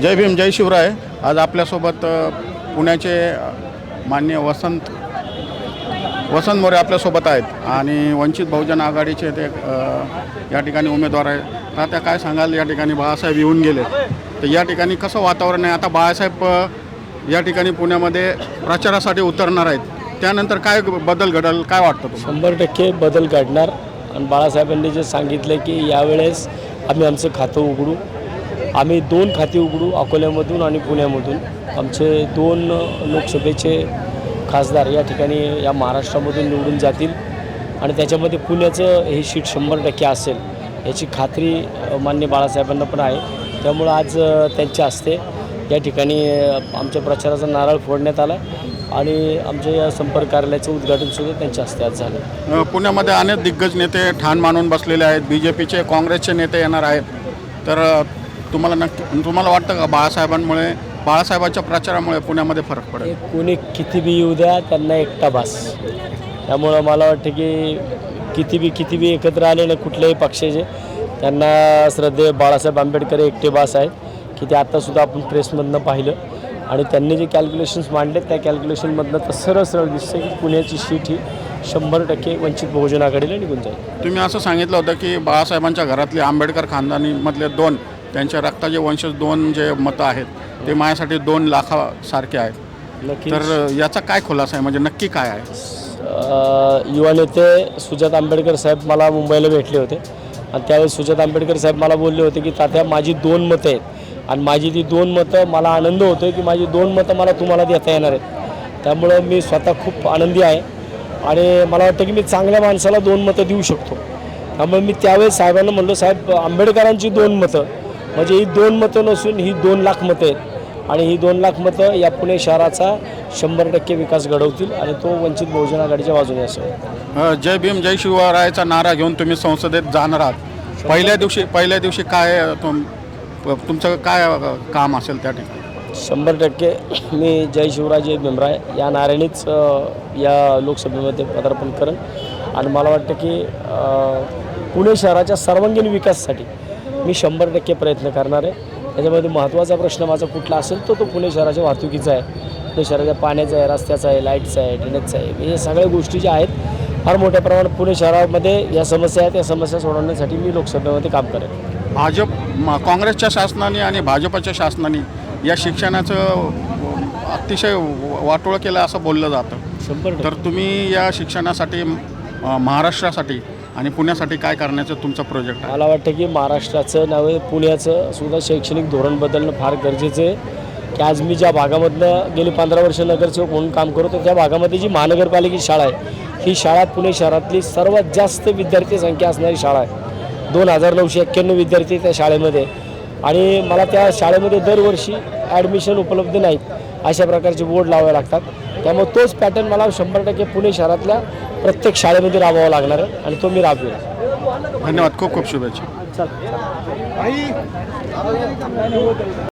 जय भीम जय शिवराय. आज आपल्यासोबत पुण्याचे मान्य वसंत वसंत मोरे आपल्यासोबत आहेत. आणि वंचित बहुजन आघाडीचे ते या ठिकाणी उमेदवार आहेत. तर त्या काय सांगाल या ठिकाणी बाळासाहेब येऊन गेले. तर या ठिकाणी कसं वातावरण आहे? आता बाळासाहेब या ठिकाणी पुण्यामध्ये प्रचारासाठी उतरणार आहेत. त्यानंतर काय बदल घडल काय वाटतं शंभर टक्के बदल घडणार. आणि बाळासाहेबांनी जे सांगितलं की यावेळेस आम्ही आमचं खातं उघडू. आम्ही दोन खाती उघडू अकोल्यामधून आणि पुण्यामधून. आमचे दोन लोकसभेचे खासदार या ठिकाणी या महाराष्ट्रामधून निवडून जातील. आणि त्याच्यामध्ये पुण्याचं हे शीट शंभर टक्के असेल याची खात्री मान्य बाळासाहेबांना पण आहे. त्यामुळं आज त्यांच्या हस्ते या ठिकाणी आमच्या प्रचाराचा नारळ फोडण्यात आला आणि आमच्या या संपर्क कार्यालयाचं उद्घाटनसुद्धा त्यांच्या हस्ते आज झालं. पुण्यामध्ये अनेक दिग्गज नेते ठाण मानून बसलेले आहेत. बी जे पीचे काँग्रेसचे नेते येणार आहेत. तर तुम्हाला नक्की तुम्हाला वाटतं का बाळासाहेबांमुळे बाळासाहेबांच्या प्रचारामुळे पुण्यामध्ये फरक पडेल? कोणी किती बी येऊ द्या त्यांना एकटा बास त्यामुळं मला वाटतं की किती बी किती बी एकत्र आले ना कुठल्याही पक्षाचे त्यांना श्रद्धे बाळासाहेब आंबेडकर एकटे बास आहेत की ते आत्तासुद्धा आपण प्रेसमधनं पाहिलं. आणि त्यांनी जे कॅल्क्युलेशन्स मांडले त्या कॅल्क्युलेशनमधनं तर सरळ सरळ दिसतं की पुण्याची सीट ही शंभर टक्के वंचित बहुजन आघाडीला निघून जाईल. तुम्ही असं सांगितलं होतं की बाळासाहेबांच्या घरातले आंबेडकर खानदानीमधले दोन त्यांच्या रक्ताचे वंशज दोन जे मतं आहेत ते माझ्यासाठी दोन लाखासारखे आहेत. तर याचा काय खुलासा आहे? म्हणजे नक्की काय आहे? युवा नेते सुजात आंबेडकर साहेब मला मुंबईला भेटले होते. आणि त्यावेळेस सुजात आंबेडकर साहेब मला बोलले होते की तात्या माझी दोन मतं आहेत. आणि माझी ती दोन मतं मला आनंद होतो की माझी दोन मतं मला तुम्हाला देता येणार आहेत. त्यामुळं मी स्वतः खूप आनंदी आहे. आणि मला वाटतं की मी चांगल्या माणसाला दोन मतं देऊ शकतो. त्यामुळे मी त्यावेळेस साहेबांना म्हणलो साहेब आंबेडकरांची दोन मतं म्हणजे ही दोन मतं नसून ही दोन लाख मतं आहेत. आणि ही दोन लाख मतं या पुणे शहराचा शंभर टक्के विकास घडवतील आणि तो वंचित बहुजन आघाडीच्या बाजूने असेल. जय भीम जय शिवरायाचा नारा घेऊन तुम्ही संसदेत जाणार आहात. पहिल्या दिवशी पहिल्या दिवशी काय तुम तुमचं काय काम असेल त्या ठिकाणी? शंभर टक्के मी जय शिवराय जय भीमराय या नाऱ्यानेच अ, या लोकसभेमध्ये पदार्पण करेन. आणि मला वाटतं की पुणे शहराच्या सर्वांगीण विकासासाठी मी शंभर टक्के प्रयत्न करणार आहे. त्याच्यामध्ये महत्त्वाचा प्रश्न माझा कुठला असेल तो तो पुणे शहराच्या वाहतुकीचा आहे. पुणे शहराच्या पाण्याचा आहे रस्त्याचा आहे लाईटचा आहे ड्रेनेजचा आहे. हे सगळ्या गोष्टी ज्या आहेत फार मोठ्या प्रमाणात पुणे शहरामध्ये या समस्या आहेत. या समस्या सोडवण्यासाठी मी लोकसभेमध्ये काम करेन. भाजप काँग्रेसच्या शासनाने आणि भाजपच्या शासनाने या शिक्षणाचं अतिशय वाटोळं केलं असं बोललं जातं. शंभर तर तुम्ही या शिक्षणासाठी महाराष्ट्रासाठी आणि पुण्यासाठी काय करण्याचं तुमचा प्रोजेक्ट आहे? मला वाटतं की महाराष्ट्राचं नव्हे पुण्याचं सुद्धा शैक्षणिक धोरण बदलणं फार गरजेचं आहे. की आज मी ज्या भागामधनं गेली पंधरा वर्ष नगरसेवक म्हणून काम करतो त्या भागामध्ये जी महानगरपालिकेची शाळा आहे ही शाळा पुणे शहरातली सर्वात जास्त विद्यार्थी संख्या असणारी शाळा आहे. दोन हजार नऊशे एक्क्याण्णव विद्यार्थी त्या शाळेमध्ये. आणि मला त्या शाळेमध्ये दरवर्षी ॲडमिशन उपलब्ध नाहीत अशा प्रकारचे बोर्ड लावावे लागतात. त्यामुळे तोच पॅटर्न मला शंभर टक्के पुणे शहरातल्या प्रत्येक शाळेमध्ये राबवावा लागणार आहे आणि तो मी राबवेल. धन्यवाद. खूप खूप शुभेच्छा.